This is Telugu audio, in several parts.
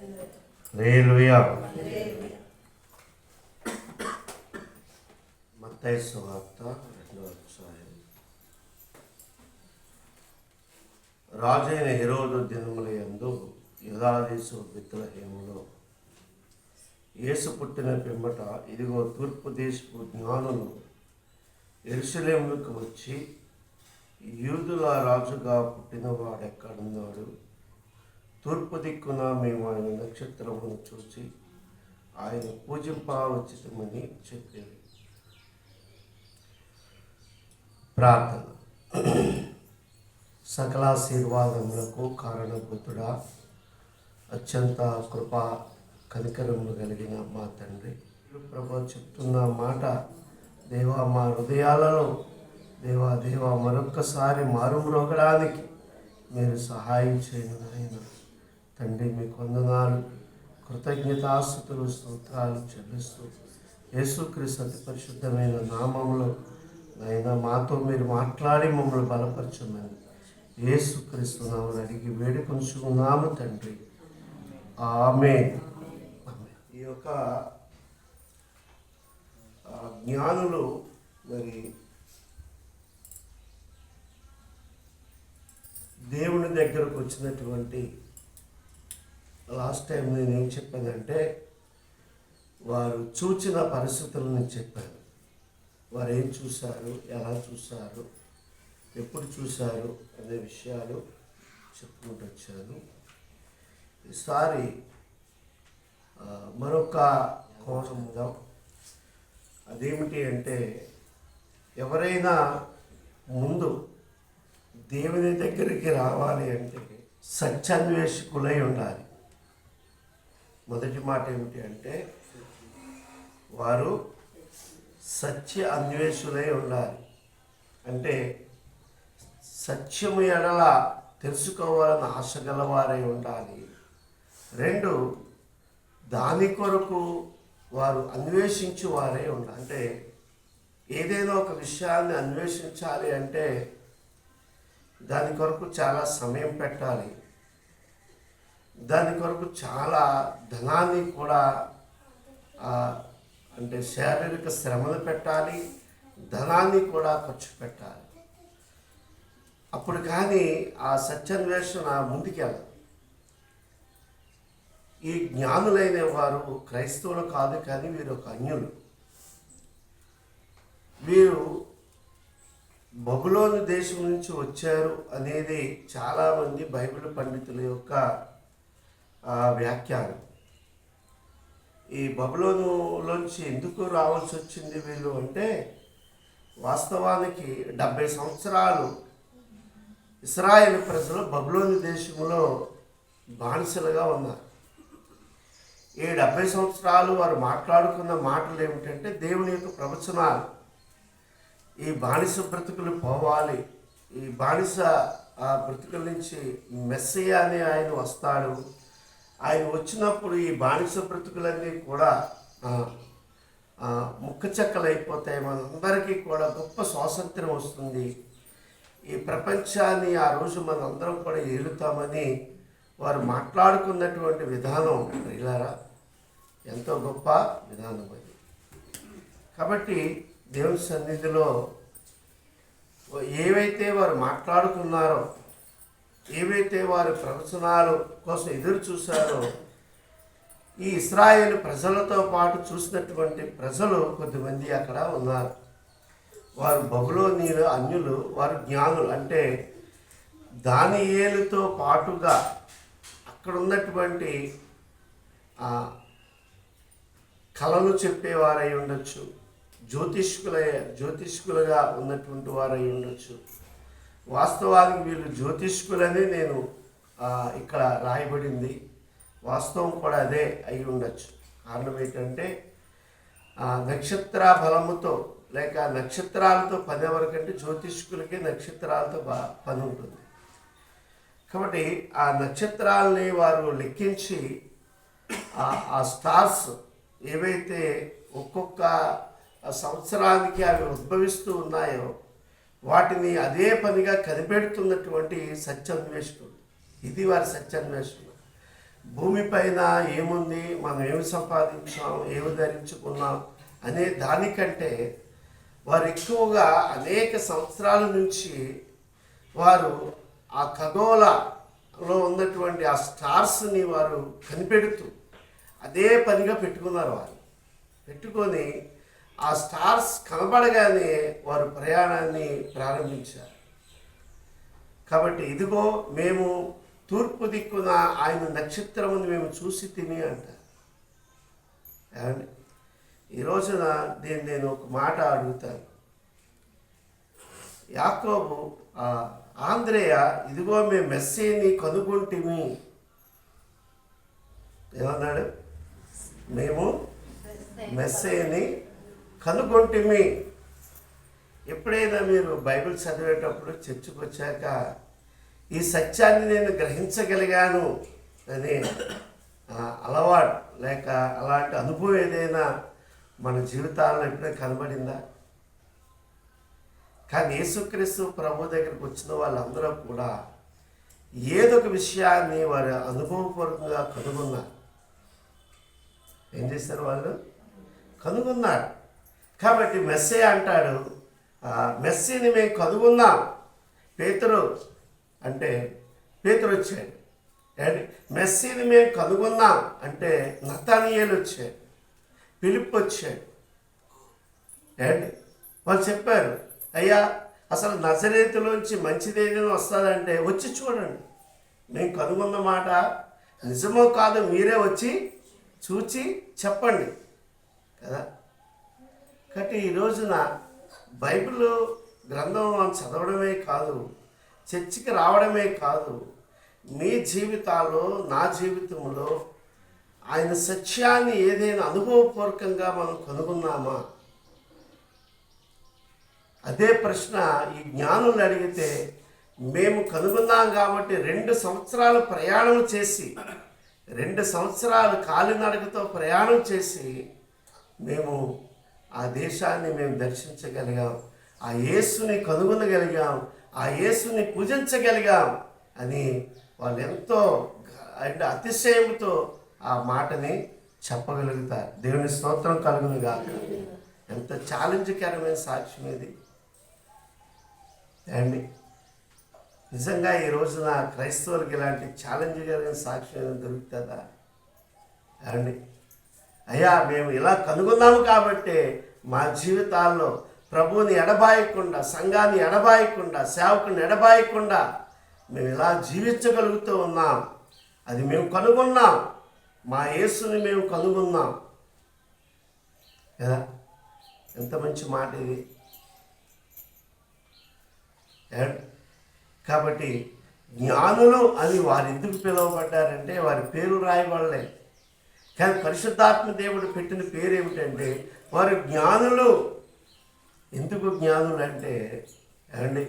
హల్లెలూయా సువార్త రెండవ అధ్యాయం రాజైన హెరోదు దినముల యందు యుధాదేశు బిత్లహేములో యేసు పుట్టిన పిమ్మట ఇదిగో తూర్పు దేశపు జ్ఞానులు ఎరుసలేములకు వచ్చి యూదుల రాజుగా పుట్టినవాడెక్కడున్నాడు తూర్పు దిక్కున మేము ఆయన నక్షత్రమును చూసి ఆయన పూజింపవచ్చితమని చెప్పేది ప్రార్థన. సకలాశీర్వాదములకు కారణభూతుడా అత్యంత కృపా కనికరములు కలిగిన మా తండ్రి. ప్రభు చెప్తున్న మాట దేవా మా హృదయాలలో దేవా దేవా మరొక్కసారి మారుమ్రోగడానికి మీరు సహాయం చేయను నాయన. తండ్రి మీ వందనాలు. కృతజ్ఞతాస్థుతులు స్తోత్రాలు చెల్లిస్తూ యేసుక్రీస్తు అతి పరిశుద్ధమైన నామంలో అయినా మాతో మీరు మాట్లాడి మమ్మల్ని బలపరచమని యేసుక్రీస్తు నామని అడిగి వేడుకొంచుకున్నాము తండ్రి. ఆమె ఈ యొక్క జ్ఞానులు మరి దేవుని దగ్గరకు వచ్చినటువంటి లాస్ట్ టైం నేను ఏం చెప్పానంటే వారు చూచిన పరిస్థితులను చెప్పాను వారు ఏం చూశారు ఎలా చూశారు ఎప్పుడు చూశారు అనే విషయాలు చెప్పుకుంటూ వచ్చాను. ఈసారి మరొక మరొక కోణంగా అదేమిటి అంటే ఎవరైనా ముందు దేవుని దగ్గరికి రావాలి అంటే సత్యాన్వేషకులై ఉండాలి. మొదటి మాట ఏమిటి అంటే వారు సత్య అన్వేషులై ఉండాలి. అంటే సత్యము ఎడల తెలుసుకోవాలని ఆశ గలవారై ఉండాలి. రెండు దాని కొరకు వారు అన్వేషించు వారే ఉండాలి. అంటే ఏదైనా ఒక విషయాన్ని అన్వేషించాలి అంటే దాని కొరకు చాలా సమయం పెట్టాలి. దాని కొరకు చాలా ధనాన్ని కూడా అంటే శారీరక శ్రమను పెట్టాలి ధనాన్ని కూడా ఖర్చు పెట్టాలి. అప్పుడు కానీ ఆ సత్యాన్వేషణ ముందుకెళ్ళదు. ఈ జ్ఞానులైన వారు క్రైస్తవులు కాదు కానీ వీరు ఒక అన్యులు. వీరు బబులోని దేశం నుంచి వచ్చారు అనేది చాలామంది బైబిల్ పండితుల యొక్క వ్యాఖ్యానం. ఈ బబులోనులోంచి ఎందుకు రావాల్సి వచ్చింది వీళ్ళు అంటే వాస్తవానికి డెబ్బై సంవత్సరాలు ఇస్రాయేల్ ప్రజలు బబులోని దేశంలో బానిసలుగా ఉన్నారు. ఈ డెబ్బై సంవత్సరాలు వారు మాట్లాడుకున్న మాటలు ఏమిటంటే దేవుని యొక్క ప్రవచనాలు. ఈ బానిస బ్రతుకులు పోవాలి. ఈ బానిస ఆ బ్రతుకుల నుంచి మెస్సయ్య అని ఆయన వస్తాడు. ఆయన వచ్చినప్పుడు ఈ బానిస బ్రతుకులన్నీ కూడా ఆ, ఆ, ముక్క చెక్కలైపోతాయి మనందరికీ కూడా గొప్ప స్వాతంత్రం వస్తుంది. ఈ ప్రపంచాన్ని ఆ రోజు మనందరం కూడా ఏలుతామని వారు మాట్లాడుకున్నటువంటి విధానం ప్రియులారా ఎంతో గొప్ప విధానం అది. కాబట్టి దేవుని సన్నిధిలో ఏవైతే వారు మాట్లాడుకున్నారో ఏవైతే వారి ప్రవచనాలు కోసం ఎదురు చూశారో ఈ ఇస్రాయేల్ ప్రజలతో పాటు చూసినటువంటి ప్రజలు కొద్దిమంది అక్కడ ఉన్నారు. వారు బహుళనీయులు అన్యులు వారు జ్ఞానులు. అంటే దానియేలుతో పాటుగా అక్కడ ఉన్నటువంటి కళను కళలు చెప్పేవారై ఉండొచ్చు. జ్యోతిష్కుల జ్యోతిష్కులుగా ఉన్నటువంటి వారై ఉండొచ్చు. వాస్తవానికి వీళ్ళు జ్యోతిష్కులని నేను ఇక్కడ రాయబడింది. వాస్తవం కూడా అదే అయి ఉండొచ్చు. కారణం ఏంటంటే ఆ, నక్షత్ర బలముతో లేక నక్షత్రాలతో పని ఎవరికంటే జ్యోతిష్కులకి నక్షత్రాలతో బా పని ఉంటుంది. కాబట్టి ఆ నక్షత్రాలని వారు లెక్కించి ఆ స్టార్స్ ఏవైతే ఒక్కొక్క సంవత్సరానికి అవి ఉద్భవిస్తూ ఉన్నాయో వాటిని అదే పనిగా కనిపెడుతున్నటువంటి సత్యాన్వేషకుడు. ఇది వారి సత్యాన్వేషణ భూమిపైన ఏముంది మనం ఏమి సంపాదించాం ఏమి ధరించుకున్నాం అనే దానికంటే వారు ఎక్కువగా అనేక సంవత్సరాల నుంచి వారు ఆ ఖగోళలో ఉన్నటువంటి ఆ స్టార్స్ని వారు కనిపెడుతూ అదే పనిగా పెట్టుకున్నారు వారు. పెట్టుకొని ఆ స్టార్స్ కనబడగానే వారు ప్రయాణాన్ని ప్రారంభించారు. కాబట్టి ఇదిగో మేము తూర్పు దిక్కున ఆయన నక్షత్రమును మేము చూసి తిని అంటారు. ఏమండి? ఈ రోజున దీన్ని నేను ఒక మాట అడుగుతాను. యాకోబు ఆంధ్రేయ ఇదిగో మేము మెస్సీని కనుగొంటిమి. ఏమన్నాడు? మేము మెస్సేని కనుగొంటిమి. ఎప్పుడైనా మీరు బైబిల్ చదివేటప్పుడు చర్చకు వచ్చాక ఈ సత్యాన్ని నేను గ్రహించగలిగాను అనే అలవాటు లేక అలాంటి అనుభవం ఏదైనా మన జీవితాల్లో ఎప్పుడైనా కనబడిందా? కానీ యేసుక్రీస్తు ప్రభు దగ్గరికి వచ్చిన వాళ్ళందరూ కూడా ఏదో ఒక విషయాన్ని వారు అనుభవపూర్వకంగా కనుగొన్నారు. ఏం చేశారు వాళ్ళు? కనుగొన్నారు. కాబట్టి మెస్సే అంటాడు. మెస్సీని మేము కనుగొన్నాం. పేతురు అంటే పేతురు వచ్చాడు. మెస్సీని మేము కనుగొన్నాం అంటే నతానియలు వచ్చాడు. పిలుపు వచ్చాడు. ఏంటి వాళ్ళు చెప్పారు అయ్యా అసలు నజరేతులోంచి మంచిదేదైనా వస్తుందంటే వచ్చి చూడండి. మేము కనుగొన్న మాట నిజమో కాదు మీరే వచ్చి చూచి చెప్పండి. కదా? కాబట్టి ఈ రోజున బైబిల్ గ్రంథం మనం చదవడమే కాదు చర్చికి రావడమే కాదు మీ జీవితాల్లో నా జీవితంలో ఆయన సత్యాన్ని ఏదైనా అనుభవపూర్వకంగా మనం కనుగొన్నామా? అదే ప్రశ్న ఈ జ్ఞానులు అడిగితే మేము కనుగొన్నాం కాబట్టి రెండు సంవత్సరాలు ప్రయాణం చేసి రెండు సంవత్సరాలు కాలినడకతో ప్రయాణం చేసి మేము ఆ దేశాన్ని మేము దర్శించగలిగాం. ఆ యేసుని కనుగొనగలిగాం. ఆ యేసుని పూజించగలిగాం అని వాళ్ళు ఎంతో అంటే అతిశయంతో ఆ మాటని చెప్పగలుగుతారు. దేవుని స్తోత్రం కలుగును గాక ఎంత ఛాలెంజ్కరమైన సాక్ష్యం ఇది. అండి నిజంగా ఈ రోజున క్రైస్తవులకు ఇలాంటి ఛాలెంజ్కరమైన సాక్ష్యం దొరుకుతుందా? అండి అయ్యా మేము ఇలా కనుగొన్నాము కాబట్టి మా జీవితాల్లో ప్రభువుని ఎడబాయకుండా సంఘాన్ని ఎడబాయకుండా సేవకుని ఎడబాయకుండా మేము ఇలా జీవించగలుగుతూ ఉన్నాం. అది మేము కనుగొన్నాం. మా యేసుని మేము కనుగొన్నాం. కదా? ఎంత మంచి మాట ఇది. కాబట్టి జ్ఞానులు అని వారు ఎందుకు పిలువబడ్డారంటే వారి పేరు రాయబడలేదు. కానీ పరిశుద్ధాత్మ దేవుడు పెట్టిన పేరు ఏమిటంటే వారు జ్ఞానులు. ఎందుకు జ్ఞానులు అంటే ఏమండి?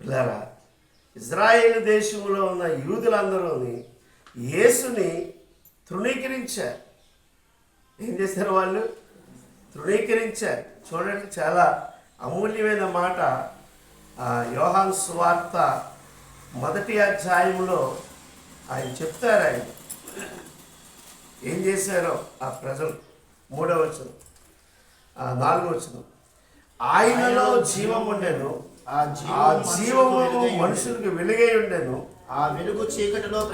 పిల్లరా ఇజ్రాయేల్ దేశంలో ఉన్న యూదులందరూని యేసుని తృణీకరించారు. ఏం చేశారు వాళ్ళు? తృణీకరించారు. చూడండి చాలా అమూల్యమైన మాట. ఆ, యోహాన్ సువార్త మొదటి అధ్యాయంలో ఆయన చెప్తారు ఆయన. ఏం చేశారో ఆ ప్రజలు? మూడవ వచనం. ఆ, నాలుగవ వచనం. ఆయనలో జీవం ఉండెను. ఆ జీవము మనుషులకు వెలుగై ఉండెను. ఆ వెలుగు చీకటిలో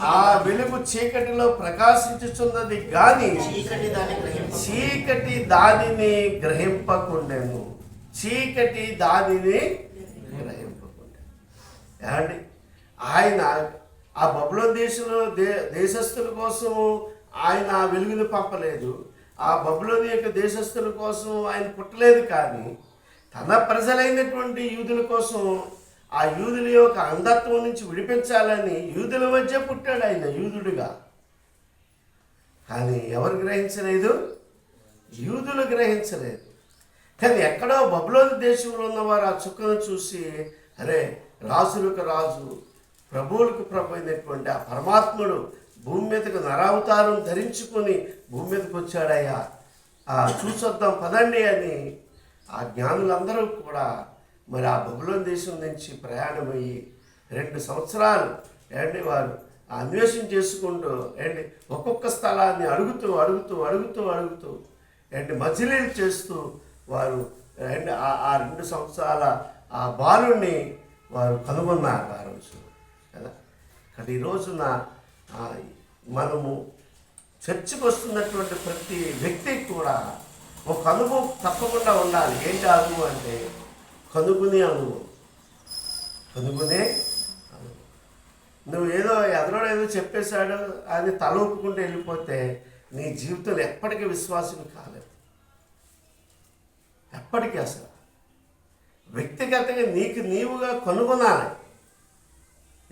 ఆ వెలుగు చీకటిలో ప్రకాశించుచున్నది గాని చీకటి దాన్ని గ్రహింప చీకటి దానిని గ్రహింపకుండెను. చీకటి దానిని గ్రహింపకుండెను. ఏమండి? ఆయన ఆ బబులో దేశంలో దే దేశస్థుల కోసం ఆయన ఆ వెలుగును పంపలేదు. ఆ బబులోని యొక్క దేశస్థుల కోసం ఆయన పుట్టలేదు కానీ తన ప్రజలైనటువంటి యూదుల కోసం ఆ యూదుల యొక్క అంధత్వం నుంచి విడిపించాలని యూదుల మధ్య పుట్టాడు ఆయన యూదుడుగా. కానీ ఎవరు గ్రహించలేదు? యూదులు గ్రహించలేదు. కానీ ఎక్కడో బబులోని దేశంలో ఉన్నవారు ఆ చుక్కను చూసి అరే రాజులకు రాజు ప్రభువులకు ప్రభు అయినటువంటి ఆ పరమాత్ముడు భూమి మీదకు నరావతారం ధరించుకొని భూమి మీదకి వచ్చాడయ్యా. ఆ చూసొద్దాం పదండి అని ఆ జ్ఞానులందరూ కూడా మరి ఆ బబులోని దేశం నుంచి ప్రయాణమయ్యి రెండు సంవత్సరాలు ఏంటి వారు అన్వేషణ చేసుకుంటూ ఏంటి ఒక్కొక్క స్థలాన్ని అడుగుతూ అడుగుతూ అడుగుతూ అడుగుతూ ఏంటి మజిలీలు చేస్తూ వారు ఏంటి ఆ ఆ రెండు సంవత్సరాల ఆ బాలుని వారు కనుగొన్నారు ఆ రోజు. కదా? కానీ ఈ రోజున మనము చర్చికి వస్తున్నటువంటి ప్రతి వ్యక్తికి కూడా ఒక అనుభవం తప్పకుండా ఉండాలి. ఏంటి అనుభవం అంటే కనుగొనే అనుభవం. కనుగొనే నువ్వు ఏదో ఎదరోడు ఏదో చెప్పేశాడు అని తల ఒప్పుకుంటూ వెళ్ళిపోతే నీ జీవితంలో ఎప్పటికీ విశ్వాసం కాలేదు. ఎప్పటికీ అసలు. వ్యక్తిగతంగా నీకు నీవుగా కనుగొనాలి.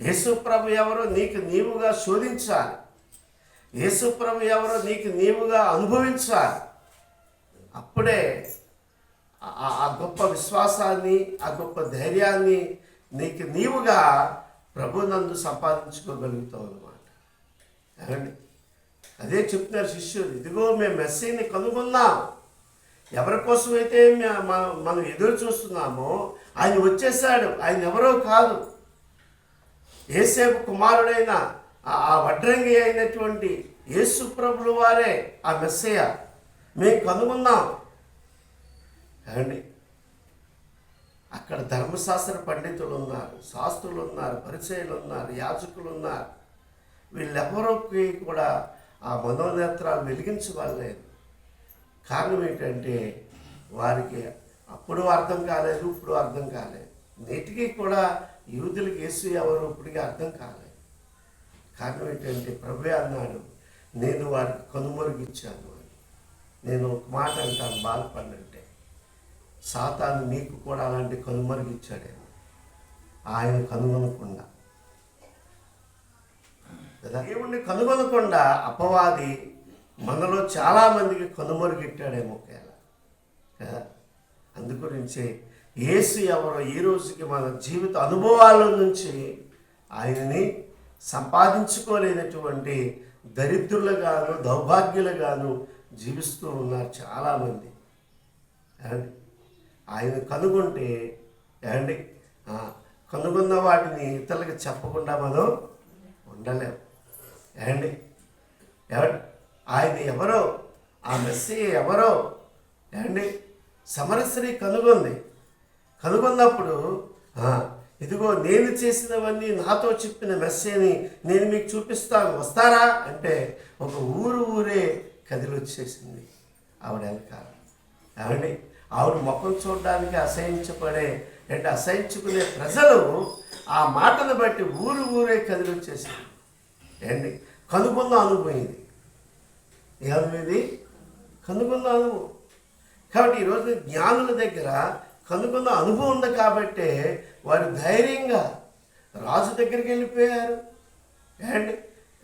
యేసుప్రభు ఎవరో నీకు నీవుగా శోధించాలి. యేసుప్రభు ఎవరో నీకు నీవుగా అనుభవించాలి. అప్పుడే ఆ- ఆ గొప్ప విశ్వాసాన్ని ఆ గొప్ప ధైర్యాన్ని నీకు నీవుగా ప్రభునందు సంపాదించుకోగలుగుతావు అనమాట ఏమండి? అదే చెప్తున్నారు శిష్యులు ఇదిగో మేము మెస్సీని కనుగొన్నాం. ఎవరి కోసమైతే మనం ఎదురు చూస్తున్నామో ఆయన వచ్చేసాడు ఆయన ఎవరో కాదు. ఏసేపు కుమారుడైన ఆ- ఆ వడ్రంగి అయినటువంటి యేసు ప్రభులు వారే ఆ మెస్సయ్య. మేము కనుగొన్నాం. ఏమండి? అక్కడ ధర్మశాస్త్ర పండితులు ఉన్నారు శాస్త్రులు ఉన్నారు పరిచయులు ఉన్నారు యాజకులు ఉన్నారు వీళ్ళెవరికి కూడా ఆ మనోనేత్రాలు వెలిగించవలేదు కారణం ఏంటంటే వారికి అప్పుడు అర్థం కాలేదు ఇప్పుడు అర్థం కాలేదు. నేటికి కూడా యూదులకు యేసు ఎవరు ఇప్పటికీ అర్థం కాలేదు కారణం ఏంటంటే ప్రభు అన్నాడు నేను వారికి కనుమరుగిచ్చాను అని. నేను ఒక మాట అంటాను బాధపడినంటే. సాతాను నీకు కూడా అలాంటి కనుమరుగిచ్చాడేమో ఆయన కనుగొనకుండా. దేవుణ్ణి కనుగొనకుండా అపవాది మనలో చాలామందికి కనుమరుగెట్టాడేమో ఒకవేళ కదా? అందుగురించి ఏసు ఎవరో ఈ రోజుకి మన జీవిత అనుభవాల నుంచి ఆయనని సంపాదించుకోలేనటువంటి దరిద్రులుగాను దౌర్భాగ్యులుగాను జీవిస్తూ ఉన్నారు చాలామంది. ఏమండి? ఆయన కనుగొంటే ఏమండి? కనుగొన్న వాటిని ఇతరులకు చెప్పకుండా మనం ఉండలేం. ఏమండి? ఎవరు ఆయన ఎవరో ఆ మెస్సీ ఎవరో ఏమండి? సమరశ్రీ కనుగొంది. కనుగొన్నప్పుడు ఇదిగో నేను చేసినవన్నీ నాతో చెప్పిన మెస్సేని నేను మీకు చూపిస్తాను వస్తారా? అంటే ఒక ఊరు ఊరే కదిలొచ్చేసింది ఆవిడ వెనకాల. ఏమండి? ఆవిడ ముఖం చూడడానికి అసహించబడే అంటే అసహించుకునే ప్రజలు ఆ మాటను బట్టి ఊరు ఊరే కదిలి వచ్చేసింది. ఏండి కనుగొన్న అనుభవం ఇది. కనుగొన్న అనుభవం. కాబట్టి ఈరోజు జ్ఞానుల దగ్గర కనుగొన్న అనుభవం ఉంది కాబట్టే వారు ధైర్యంగా రాజు దగ్గరికి వెళ్ళిపోయారు. అండ్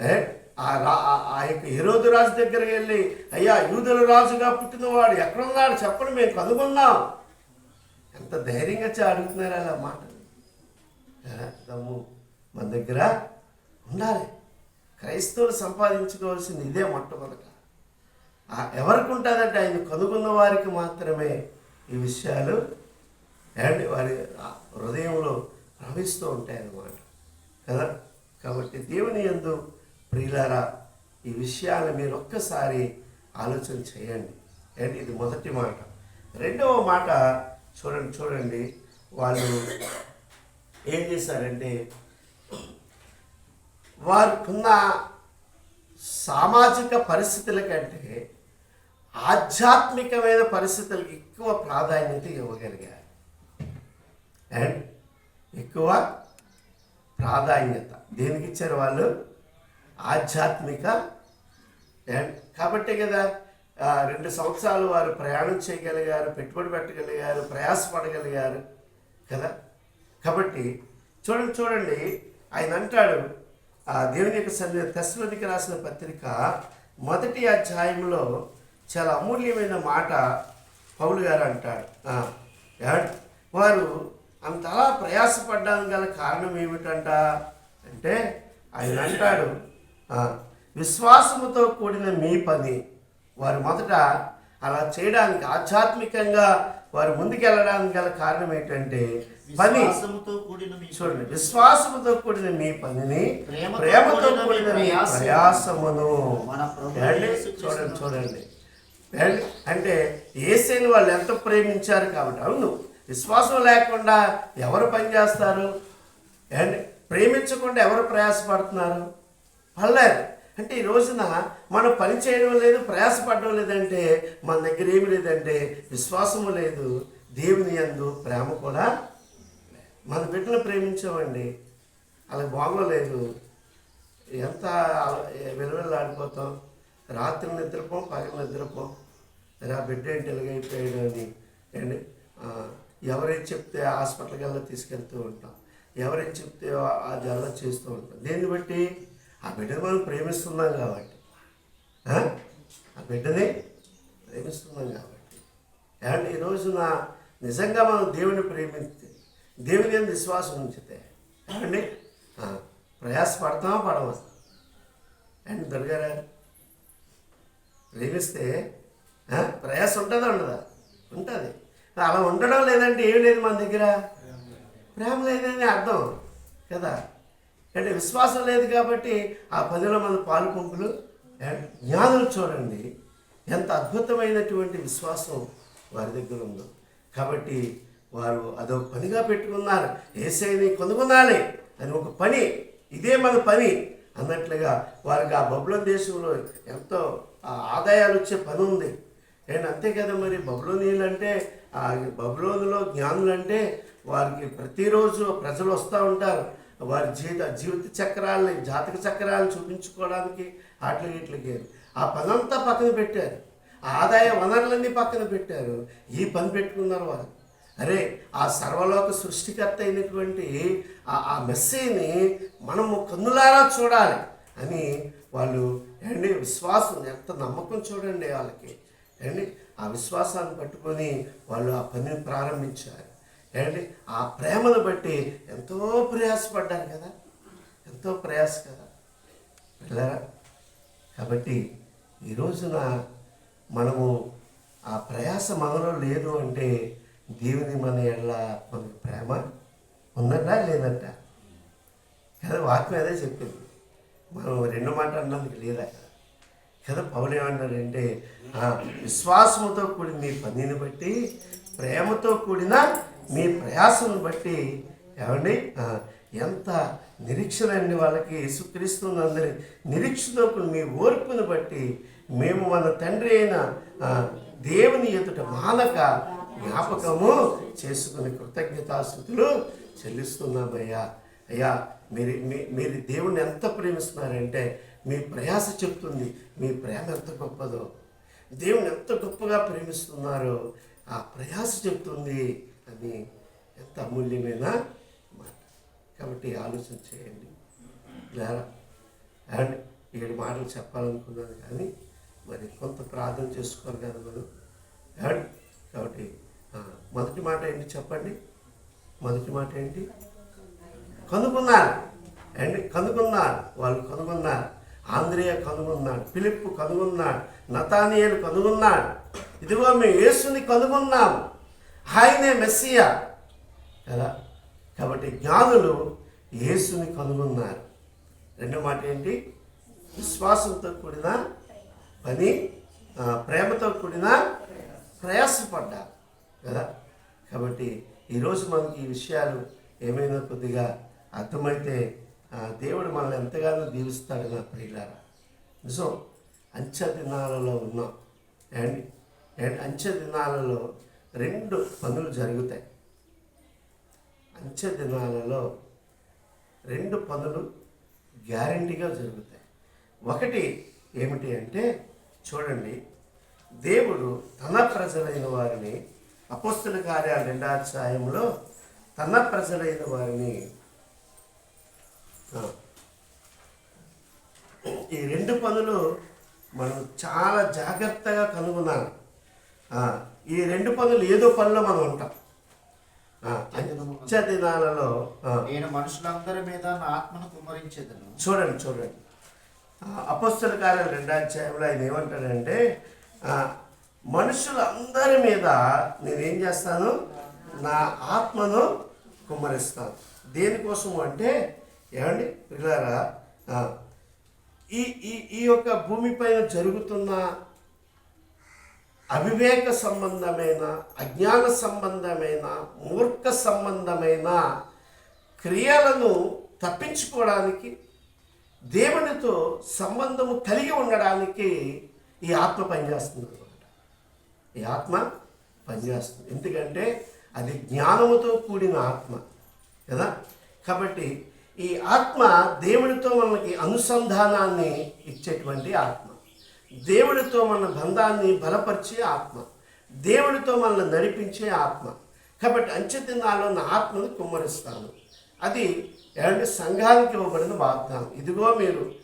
ఏ? ఆ రా- ఆ- ఆ యొక్క హీరోదు రాజు దగ్గరికి వెళ్ళి అయ్యా యూదుల రాజుగా పుట్టినవాడు ఎక్కడున్నాడు చెప్పండి మేము కనుగొన్నాం. ఎంత ధైర్యంగా చే- అడుగుతున్నారు అలా మాట. దమ్ము మన దగ్గర ఉండాలి. క్రైస్తవులు సంపాదించుకోవాల్సింది ఇదే మొట్టమొదట. ఎవరికి ఉంటుందంటే ఆయన కనుగొన్న వారికి మాత్రమే ఈ విషయాలు అండ్ వారి హృదయంలో ప్రవహిస్తూ ఉంటాయి అన్నమాట. కదా? కాబట్టి దేవుని యందు ప్రియులారా ఈ విషయాలు మీరు ఒక్కసారి ఆలోచన చేయండి. అండ్ ఇది మొదటి మాట. రెండవ మాట చూడండి చూడండి. వాళ్ళు ఏం చేశారంటే వారికున్న సామాజిక పరిస్థితుల కంటే ఆధ్యాత్మికమైన పరిస్థితులకు ఎక్కువ ప్రాధాన్యత ఇవ్వగలిగారు. అండ్ ఎక్కువ ప్రాధాన్యత. దేనికి ఇచ్చారు వాళ్ళు? ఆధ్యాత్మిక అండ్ కాబట్టే కదా రెండు సంవత్సరాలు వారు ప్రయాణం చేయగలిగారు పెట్టుబడి పెట్టగలిగారు ప్రయాసపడగలిగారు కదా? కాబట్టి చూడండి చూడండి. ఆయన అంటాడు ఆ దేవుని యొక్క సన్నిధి తెస్లోనికి రాసిన పత్రిక మొదటి అధ్యాయంలో చాలా అమూల్యమైన మాట పౌలు గారు అంటాడు. వారు అంతలా ప్రయాసపడ్డానికి గల కారణం ఏమిటంట అంటే ఆయన అంటాడు విశ్వాసముతో కూడిన మీ పని వారు మొదట అలా చేయడానికి ఆధ్యాత్మికంగా వారు ముందుకెళ్ళడానికి గల కారణం ఏంటంటే పని. విశ్వాసముతో కూడిన మీ చూడండి విశ్వాసముతో కూడిన మీ పనిని ప్రేమతో కూడిన మీ మీ ప్రయాసము. ప్రయాసమును చూడండి చూడండి? అంటే ఏసైని వాళ్ళు ఎంత ప్రేమించారు కాబట్టి అవును. విశ్వాసం లేకుండా ఎవరు పని చేస్తారు? ప్రేమించకుండా ఎవరు ప్రయాసపడుతున్నారు? పడలేదు అంటే ఈ రోజున మనం పని చేయడం లేదు ప్రయాసపడడం లేదంటే మన దగ్గర ఏమి లేదంటే విశ్వాసము లేదు. దేవుని అందు ప్రేమ కూడా మన బిడ్డలు ప్రేమించామండి. అలా బాగోలేదు. ఎంత విలువలాడిపోతాం రాత్రి నిద్రపోం పగలు నిద్రపోం. రా బిడ్డ ఏంటి ఇలాగైపోయాడు అని. అండి ఎవరేం ఎవరైతే చెప్తే హాస్పిటల్కి వెళ్ళి తీసుకెళ్తూ ఉంటాం. ఎవరైతే చెప్తే అది అలా చేస్తూ ఉంటాం. దేన్ని బట్టి? ఆ బిడ్డను మనం ప్రేమిస్తున్నాం కాబట్టి. ఆ? బిడ్డని ప్రేమిస్తున్నాం కాబట్టి. అండ్ ఈ రోజున నిజంగా మనం దేవుని ప్రేమిస్తే దేవుని మీద విశ్వాసం ఉంచితే అండి ప్రయాసపడతామా పడమా? అండ్ దొరగారా ప్రేమిస్తే ప్రయాసం ఉంటుందా ఉండదా? ఉంటుంది. అలా ఉండడం లేదంటే ఏం లేదు మన దగ్గర? ప్రేమ లేదని అర్థం కదా? అంటే విశ్వాసం లేదు కాబట్టి ఆ పదిలో మన పాలు పంపులు జ్ఞానులు చూడండి. ఎంత అద్భుతమైనటువంటి విశ్వాసం వారి దగ్గర ఉందో. కాబట్టి వారు అదొక పనిగా పెట్టుకున్నారు. ఏసైని కొనుగొనాలి అని ఒక పని. ఇదే మన పని అన్నట్లుగా వారికి ఆ బబులోన్ దేశంలో ఎంతో ఆదాయాలు వచ్చే పని ఉంది. అండ్ అంతే కదా మరి బబులోనీయులు అంటే ఆ బబులోనులో జ్ఞానులు అంటే వారికి ప్రతిరోజు ప్రజలు వస్తూ ఉంటారు. వారి జీవిత జీవిత చక్రాలని జాతక చక్రాలను చూపించుకోవడానికి వాటికి వీటికి ఆ పనంతా పక్కన పెట్టారు. ఆదాయ వనరులన్నీ పక్కన పెట్టారు. ఈ పని పెట్టుకున్నారు వారు. అరే ఆ సర్వలోక సృష్టికర్త అయినటువంటి ఆ మెస్సీని మనము కన్నులారా చూడాలి అని వాళ్ళు అండి విశ్వాసం ఎంత నమ్మకం చూడండి వాళ్ళకి. ఏండి ఆ విశ్వాసాన్ని పట్టుకొని వాళ్ళు ఆ పనిని ప్రారంభించారు. ఏంటంటే ఆ ప్రేమను బట్టి ఎంతో ప్రయాసపడ్డారు కదా? ఎంతో ప్రయాస కదా? పిల్లరా కాబట్టి ఈ రోజున మనము ఆ ప్రయాస మనలో లేదు అంటే దేవుని మన ఎళ్ళ మనకు ప్రేమ ఉన్నదా లేదట? కదా వాక్యం అదే చెప్పింది. మనం రెండు మాట అన్నందుకు లేదా కదా పౌలు ఏమంటాడంటే విశ్వాసముతో కూడిన మీ పనిని బట్టి ప్రేమతో కూడిన మీ ప్రయాసను బట్టి ఏమండి? ఎంత నిరీక్షణ అండి వాళ్ళకి యేసుక్రీస్తునందరి నిరీక్షతో కూడిన మీ ఓర్పును బట్టి మేము మన తండ్రి అయిన దేవుని ఎదుట మానక జ్ఞాపకము చేసుకుని కృతజ్ఞతాస్థుతులు చెల్లిస్తున్నామయ్యా అయ్యా మీరు మీ- మీరు దేవుణ్ణి ఎంత ప్రేమిస్తున్నారంటే మీ ప్రయాస చెప్తుంది మీ ప్రేమ ఎంత గొప్పదో. దేవుని ఎంత గొప్పగా ప్రేమిస్తున్నారో ఆ ప్రయాస చెప్తుంది అని ఎంత అమూల్యమైన మాట. కాబట్టి ఆలోచన చేయండి. లేదా అండ్ ఏడు మాటలు చెప్పాలనుకున్నాను కానీ మరి కొంత ప్రార్థన చేసుకోవాలి కదా మనం. అండ్ కాబట్టి మొదటి మాట ఏంటి చెప్పండి? మొదటి మాట ఏంటి? కనుగొన్నారు. అండ్ కనుగొన్నారు. వాళ్ళు కనుగొన్నారు. ఆంధ్రేయ కనుగొన్నాడు ఫిలిప్ కనుగొన్నాడు నతానియలు కనుగొన్నాడు. ఇదిగో మేము యేసుని కనుగొన్నాము. ఆయనే మెస్సియ. కదా? కాబట్టి జ్ఞానులు యేసుని కనుగొన్నారు. రెండో మాట ఏంటి? విశ్వాసంతో కూడిన పని ప్రేమతో కూడిన ప్రయాసపడ్డారు. కదా? కాబట్టి ఈరోజు మనకి ఈ విషయాలు ఏమైనా కొద్దిగా అర్థమైతే దేవుడు మనల్ని ఎంతగానో దీవిస్తాడు నా ప్రియులారా. నిజం అంచె దినాలలో ఉన్నాం అండ్ అండ్ అంచె దినాలలో రెండు పనులు జరుగుతాయి. అంచె దినాలలో రెండు పనులు గ్యారంటీగా జరుగుతాయి. ఒకటి ఏమిటి అంటే చూడండి దేవుడు తన ప్రజలైన వారిని అపోస్తుల కార్యాల రెండాధ్యాయంలో తన ప్రజలైన వారిని ఈ రెండు పనులు మనం చాలా జాగ్రత్తగా కనుగొనాలి. ఆ, ఈ రెండు పనులు ఏదో పనిలో మనం ఉంటాం. దినాలలో నేను మనుషులందరి మీద నా ఆత్మను కుమ్మరించేదను. చూడండి చూడండి. అపస్తుల కార్యాలు రెండాధ్యాయంలో ఆయన ఏమంటాడంటే మనుషులందరి మీద నేనేం చేస్తాను? నా ఆత్మను కుమ్మరిస్తాను. దేనికోసము అంటే ఏమండి? పిల్లారా ఈ ఈ ఈ యొక్క భూమిపైన జరుగుతున్న అవివేక సంబంధమైన అజ్ఞాన సంబంధమైన మూర్ఖ సంబంధమైన క్రియలను తప్పించుకోవడానికి దేవునితో సంబంధము కలిగి ఉండడానికి ఈ ఆత్మ పనిచేస్తుంది అనమాట ఈ ఆత్మ పనిచేస్తుంది. ఎందుకంటే అది జ్ఞానముతో కూడిన ఆత్మ కదా. కాబట్టి ఈ ఆత్మ దేవుడితో మనకి అనుసంధానాన్ని ఇచ్చేటువంటి ఆత్మ. దేవుడితో మన బంధాన్ని బలపరిచే ఆత్మ. దేవుడితో మనల్ని నడిపించే ఆత్మ. కాబట్టి అంచెదినాల్లో నా ఆత్మను కుమ్మరిస్తాను. అది ఏమంటే సంఘానికి ఇవ్వబడిన వాగ్దానం. ఇదిగో మీరు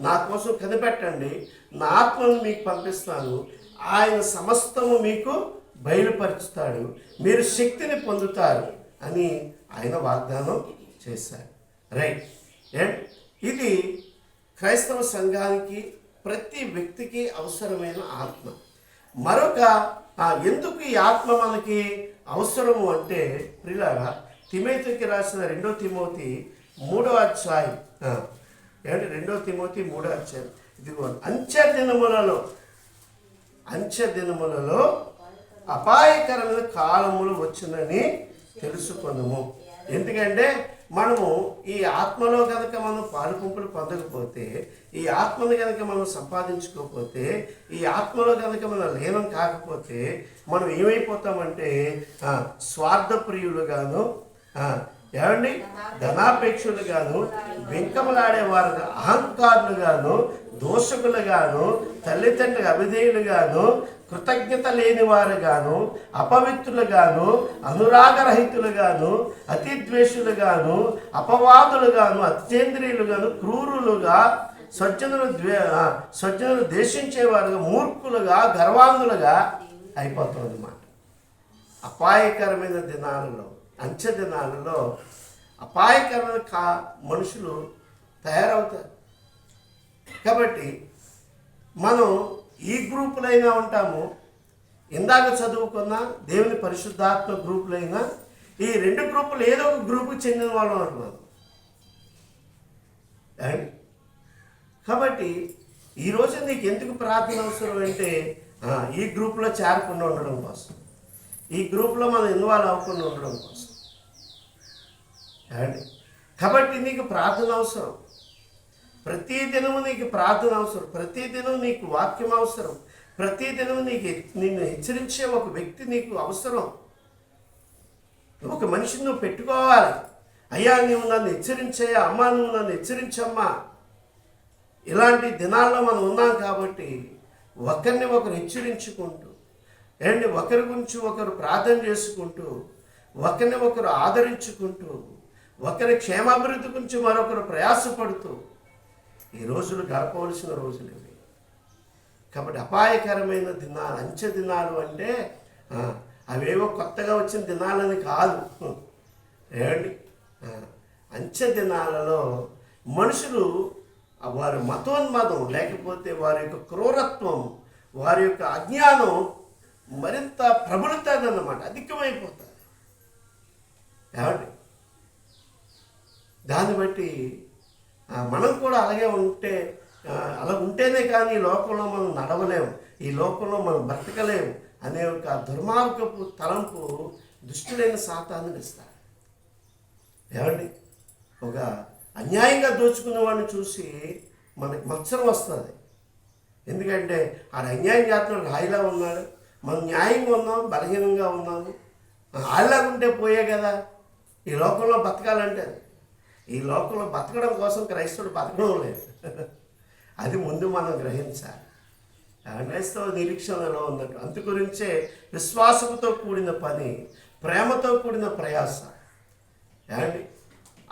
నా కోసం కనిపెట్టండి. నా ఆత్మను మీకు పంపిస్తాను. ఆయన సమస్తము మీకు బయలుపరుచుతాడు మీరు శక్తిని పొందుతారు అని ఆయన వాగ్దానం చేశారు. రైట్ అండ్ ఇది క్రైస్తవ సంఘానికి ప్రతి వ్యక్తికి అవసరమైన ఆత్మ. మరొక ఎందుకు ఈ ఆత్మ మనకి అవసరము అంటే ప్రిలారా తిమోతికి రాసిన రెండో తిమోతి మూడో అధ్యాయం. ఏంటి ఏమంటే రెండో తిమోతి మూడో అధ్యాయం. ఇదిగో అంచె దినములలో అంచె దినములలో అపాయకరమైన కాలములు వచ్చునని తెలుసుకుందాము ఎందుకంటే మనము ఈ ఆత్మలో కనుక మనం పాలుకుంపులు పొందకపోతే ఈ ఆత్మను కనుక మనం సంపాదించుకోకపోతే ఈ ఆత్మలో కనుక మనం లీనం కాకపోతే మనం ఏమైపోతామంటే ఆ, స్వార్థప్రియులుగాను ఆ, ఏమండి? ధనాపేక్షులుగాను వెంకమలాడేవారుగా అహంకారులుగాను దోషకులుగాను అభిధేయులు అవిధేయులుగాను కృతజ్ఞత లేని వారుగాను అపవిత్రులుగాను అనురాగరహితులుగాను అతిద్వేషులుగాను అపవాదులుగాను అత్యేంద్రియులుగాను క్రూరులుగా సజ్జనులు ద్వే ఆ, దేశించేవారుగా మూర్ఖులుగా గర్వాంగులుగా అయిపోతుంది అన్నమాట అపాయకరమైన దినాలలో అంచె దినాలలో అపాయకరమైన కా మనుషులు తయారవుతారు. కాబట్టి మనం ఈ గ్రూపులైనా ఉంటాము. ఇందాక చదువుకున్న దేవుని పరిశుద్ధాత్మ గ్రూపులైనా ఈ రెండు గ్రూపులు ఏదో ఒక గ్రూపుకి చెందిన వాళ్ళం అంటున్నాను అండ్ కాబట్టి ఈరోజు నీకు ఎందుకు ప్రార్థన అవసరం అంటే ఈ గ్రూప్లో చేరకుండా ఉండడం కోసం. ఈ గ్రూప్లో మనం ఇన్వాల్వ్ అవ్వకుండా ఉండడం కోసం. కాబట్టి నీకు ప్రార్థన అవసరం. ప్రతి దినము నీకు ప్రార్థన అవసరం ప్రతి దినం నీకు వాక్యం అవసరం ప్రతి దినం నీకు నిన్ను హెచ్చరించే ఒక వ్యక్తి నీకు అవసరం. ఒక మనిషిని నువ్వు పెట్టుకోవాలి. అయ్యా నువ్వు నన్ను హెచ్చరించయ్యా అమ్మా నువ్వు నన్ను హెచ్చరించమ్మా. ఇలాంటి దినాల్లో మనం ఉన్నాం కాబట్టి ఒకరిని ఒకరు హెచ్చరించుకుంటూ ఏంటి ఒకరి గురించి ఒకరు ప్రార్థన చేసుకుంటూ ఒకరిని ఒకరు ఆదరించుకుంటూ ఒకరి క్షేమాభివృద్ధి గురించి మరొకరు ప్రయాసపడుతూ ఈ రోజులు గడపవలసిన రోజులు ఇవి. కాబట్టి అపాయకరమైన దినాలు అంచె దినాలు అంటే అవేవో కొత్తగా వచ్చిన దినాలని కాదు. ఏమండి? అంచ అంచె దినాలలో మనుషులు వారి మతోన్మాదం లేకపోతే వారి యొక్క క్రూరత్వం వారి యొక్క అజ్ఞానం మరింత ప్రబలుతుందన్నమాట అధికమైపోతుంది. ఏమండి? దాన్ని బట్టి మనం కూడా అలాగే ఉంటే అలా ఉంటేనే కానీ ఈ లోకంలో మనం నడవలేము ఈ లోకంలో మనం బ్రతకలేము అనే ఒక దుర్మార్గపు తలంపు దుష్టుడైన సాతాన్ని ఇస్తారు ఏమండి? ఒక అన్యాయంగా దోచుకున్న వాడిని చూసి మనకి మత్సరం వస్తుంది. ఎందుకంటే ఆడ అన్యాయం చేస్తున్నాడు హాయిలా ఉన్నాడు. మనం న్యాయంగా ఉన్నాం బలహీనంగా ఉన్నాము హాయిలా ఉంటే పోయే కదా. ఈ లోకంలో బతకాలంటే ఈ లోకంలో బతకడం కోసం క్రైస్తవుడు బతకడం లేదు. అది ముందు మనం గ్రహించాలి. ఆ క్రైస్తవ నిరీక్షణలో ఉన్నట్టు అందు గురించే విశ్వాసంతో కూడిన పని ప్రేమతో కూడిన ప్రయాస. ఏమండి?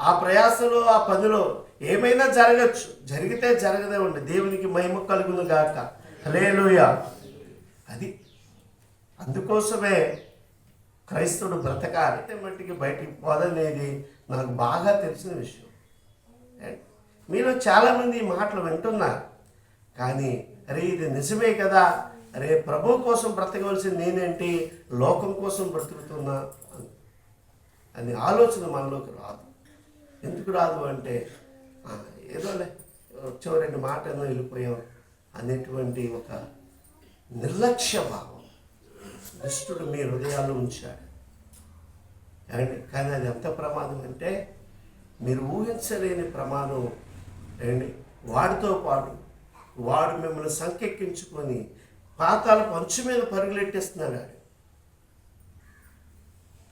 ఆ ప్రయాసలో ఆ పనిలో ఏమైనా జరగచ్చు. జరిగితే జరగదే ఉండి దేవునికి మహిమ కలుగును గాక. లేలుయా అది అందుకోసమే క్రైస్తవుడు బ్రతకాలి అంటే మట్టికి బయటికి పోదనేది నాకు బాగా తెలిసిన విషయం. మీలో చాలామంది ఈ మాటలు వింటున్నారు. కానీ అరే ఇది నిజమే కదా? అరే ప్రభు కోసం బ్రతకవలసింది నేనేంటి? లోకం కోసం బ్రతుకుతున్నా? అని. ఆలోచన మనలోకి రాదు. ఎందుకు రాదు అంటే ఏదోలే వచ్చే రెండు మాటలు వెళ్ళిపోయాం అనేటువంటి ఒక నిర్లక్ష్య భావం. దుష్టుడు మీ హృదయాల్లో ఉంచాడు. అండ్ కానీ అది ఎంత ప్రమాదం అంటే మీరు ఊహించలేని ప్రమాదం అండి. వాడితో పాటు వాడు మిమ్మల్ని సంకెక్కించుకొని పాతాల పంచు మీద పరుగులెట్టేస్తున్నాడు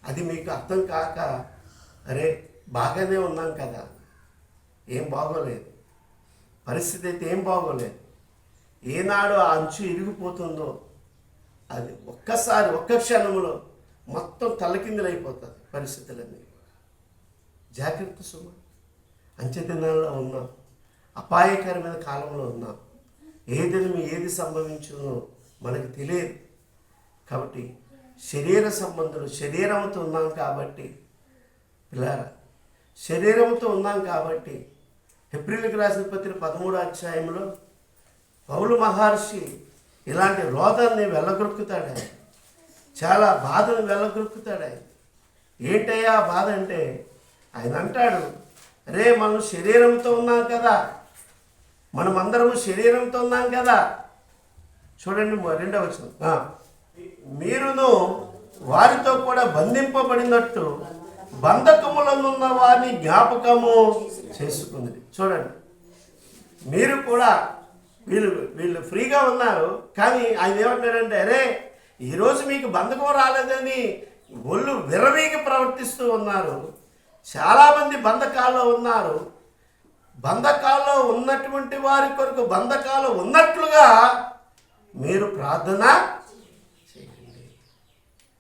అది మీకు అర్థం కాక అరే బాగానే ఉన్నాం కదా ఏం బాగోలేదు. పరిస్థితి అయితే ఏం బాగోలేదు. ఏనాడు ఆ అంచు ఇరిగిపోతుందో అది ఒక్కసారి ఒక్క క్షణంలో మొత్తం తలకిందులైపోతుంది పరిస్థితులన్నీ. జాగ్రత్త సుమ. అంచెదినాల్లో ఉన్నాం. అపాయకరమైన కాలంలో ఉన్నాం. ఏది ఏది సంభవించునో మనకు తెలియదు. కాబట్టి శరీర సంబంధులు శరీరంతో ఉన్నాం కాబట్టి పిల్లారా శరీరంతో ఉన్నాం కాబట్టి ఏప్రిల్కి రాసిన పత్రిక పదమూడో అధ్యాయంలో పౌలు మహర్షి ఇలాంటి రోదాన్ని వెళ్ళగొరుకుతాడు ఆయన. చాలా బాధను వెళ్ళగొరుకుతాడు ఆయన. ఏంటయ్యా బాధ అంటే ఆయన అంటాడు రే మనం శరీరంతో ఉన్నాం కదా. మనం అందరము శరీరంతో ఉన్నాం కదా. చూడండి రెండవ వచనం. మీరును వారితో కూడా బంధింపబడినట్టు బంధకములనున్న వారిని జ్ఞాపకము చేసుకుంది. చూడండి. మీరు కూడా వీళ్ళు వీళ్ళు ఫ్రీగా ఉన్నారు కానీ ఆయన ఏమంటాడంటే అరే ఈరోజు మీకు బంధకం రాలేదని ఒళ్ళు విరవీగి ప్రవర్తిస్తూ ఉన్నారు. చాలామంది బంధకాల్లో ఉన్నారు. బంధకాల్లో ఉన్నటువంటి వారి కొరకు బంధకాలు ఉన్నట్లుగా మీరు ప్రార్థన చేయండి.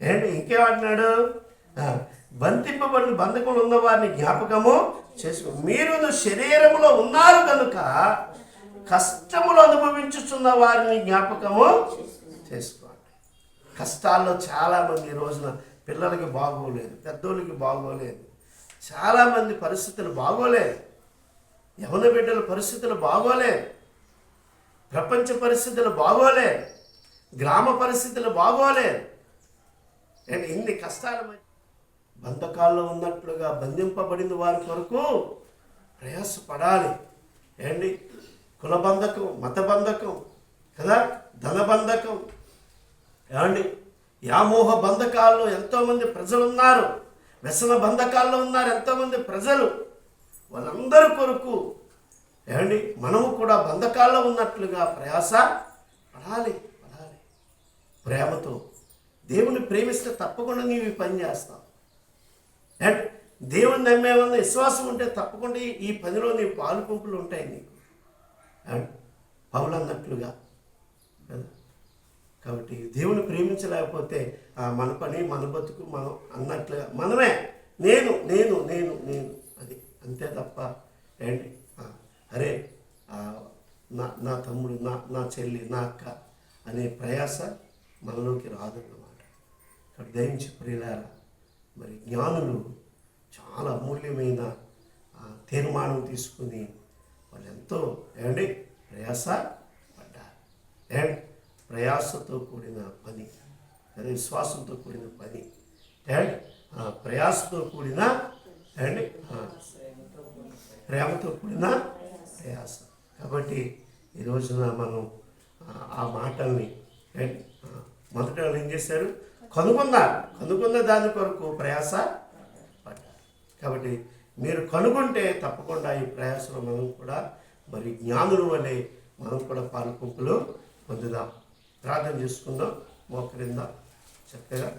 ఏంటి ఇంకేమంటున్నాడు? ఆ, బంధింపబడిన బంధకంలో ఉన్న వారిని జ్ఞాపకము చేసుకో మీరు శరీరంలో ఉన్నారు కనుక కష్టములు అనుభవించుచున్న వారిని జ్ఞాపకము చేసుకోండి. కష్టాల్లో చాలామంది ఈ రోజున పిల్లలకి బాగోలేదు పెద్దోళ్ళకి బాగోలేదు చాలామంది పరిస్థితులు బాగోలేదు యవన బిడ్డల పరిస్థితులు బాగోలేదు ప్రపంచ పరిస్థితులు బాగోలేదు గ్రామ పరిస్థితులు బాగోలేదు. నేను ఇన్ని కష్టాలు బంధకాల్లో ఉన్నట్లుగా బంధింపబడిన వారి కొరకు ప్రయాసపడాలి. ఏంటి? కుల బంధకం మత బంధకం కదా? ధనబంధకం. ఏమండి? యామోహ బంధకాల్లో ఎంతోమంది ప్రజలు ఉన్నారు వ్యసన బంధకాల్లో ఉన్నారు ఎంతోమంది ప్రజలు. వాళ్ళందరి కొరకు ఏమండి? మనము కూడా బంధకాల్లో ఉన్నట్లుగా ప్రయాస పడాలి పడాలి. ప్రేమతో. దేవుని ప్రేమిస్తే తప్పకుండా నీవు ఈ పని చేస్తావు. అండ్ దేవుని నమ్మేమన్న విశ్వాసం ఉంటే తప్పకుండా ఈ- ఈ పనిలో నీ పాలు పంపులు ఉంటాయి నీకు. పౌలన్నట్లుగా పౌలు అన్నట్లుగా. కదా? కాబట్టి దేవుని ప్రేమించలేకపోతే మన పని మన బతుకు మనం అన్నట్లుగా మనమే. నేను నేను నేను నేను. అది అంతే తప్ప ఏంటి? అరే నా నా తమ్ముడు నా నా చెల్లి నా అక్క అనే ప్రయాస మనలోకి రాదన్నమాట. కాబట్టి దయించి ప్రియులారా మరి జ్ఞానులు చాలా అమూల్యమైన తీర్మానం తీసుకుని వాళ్ళు ఎంతో ఏమండి ప్రయాస పడ్డారు. అండ్ ప్రయాసతో కూడిన పని అదే విశ్వాసంతో కూడిన పని. అండ్ ప్రయాసతో కూడిన అండ్ ప్రేమతో కూడిన ప్రయాస. కాబట్టి ఈ రోజున మనం ఆ, మాటల్ని అండ్ మొదట వాళ్ళు ఏం చేశారు? కనుగొన్నారు. కనుగొన్న దాని కొరకు ప్రయాస పడ్డారు. కాబట్టి మీరు కనుగొంటే తప్పకుండా ఈ ప్రయాసలో మనం కూడా మరి జ్ఞానుల వలె మనం కూడా పాల్గొంపులు పొందుదాం. ప్రార్థన చేసుకుందాం. మోకరిందాం చక్కగా